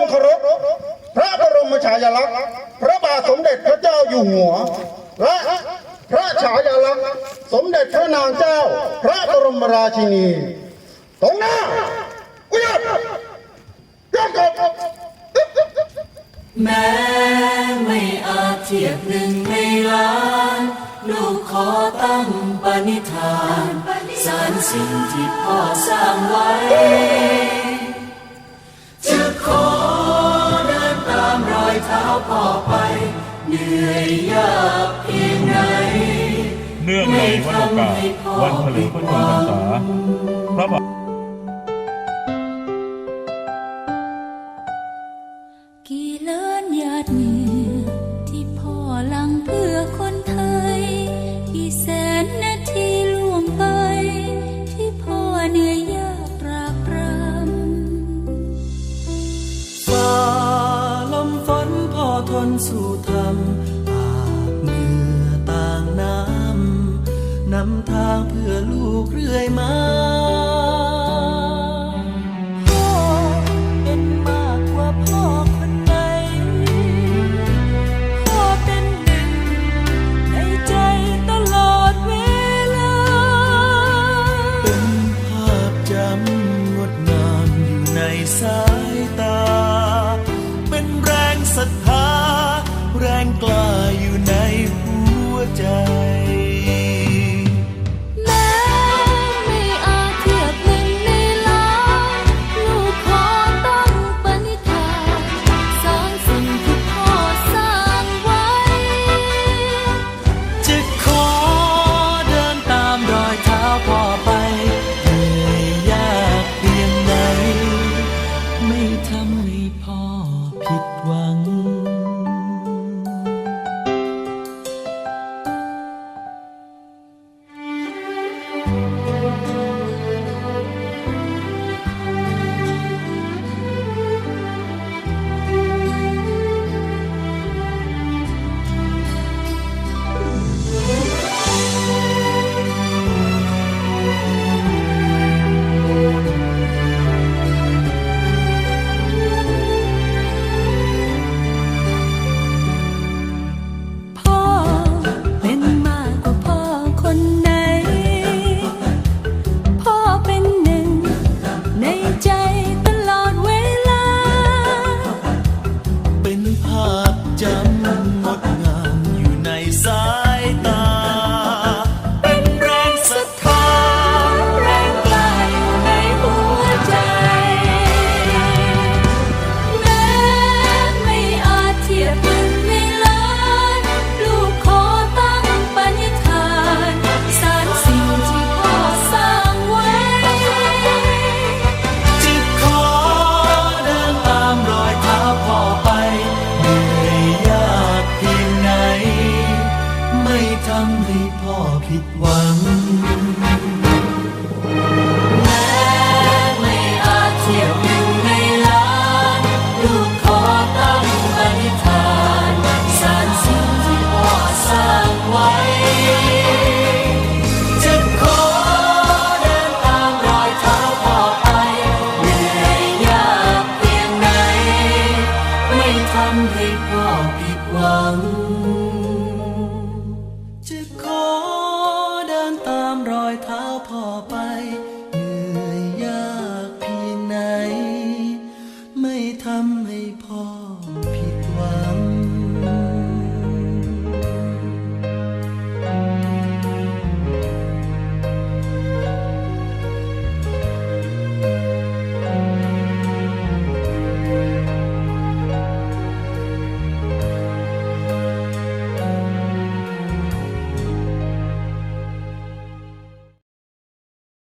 ความเคารพพระบรมฉายาลักษณ์พระบาทสมเด็จพระเจ้าอยู่หัว และพระฉายาลักษณ์สมเด็จพระนางเจ้า พระบรมราชินี ตรงหน้ากุยบยกกบแม้ไม่อาจเทียบหนึ่งในล้านลูกขอตั้งปณิธาน สารสิ่งที่พ่อสร้างไว้ เท้าพ่อไป เหนื่อยยากเพียงไหนเนื่องในวันโอกาสวันเฉลิมพระชนมพรรษาพระบาทกี่ล้านหยาดำนำทางเพื่อลูกเรื่อยมาพ่อเป็นมากกว่าพ่อคนไหนพ่อเป็นหนึ่งในใจตลอดเวลา เป็นภาพจำงดงามอยู่ในสายตา เป็นแรงศรัทธาแรงกล้า อยเท้าพ่อไป เหนื่อยยากพี่ไหน ไม่ทำให้พ่อ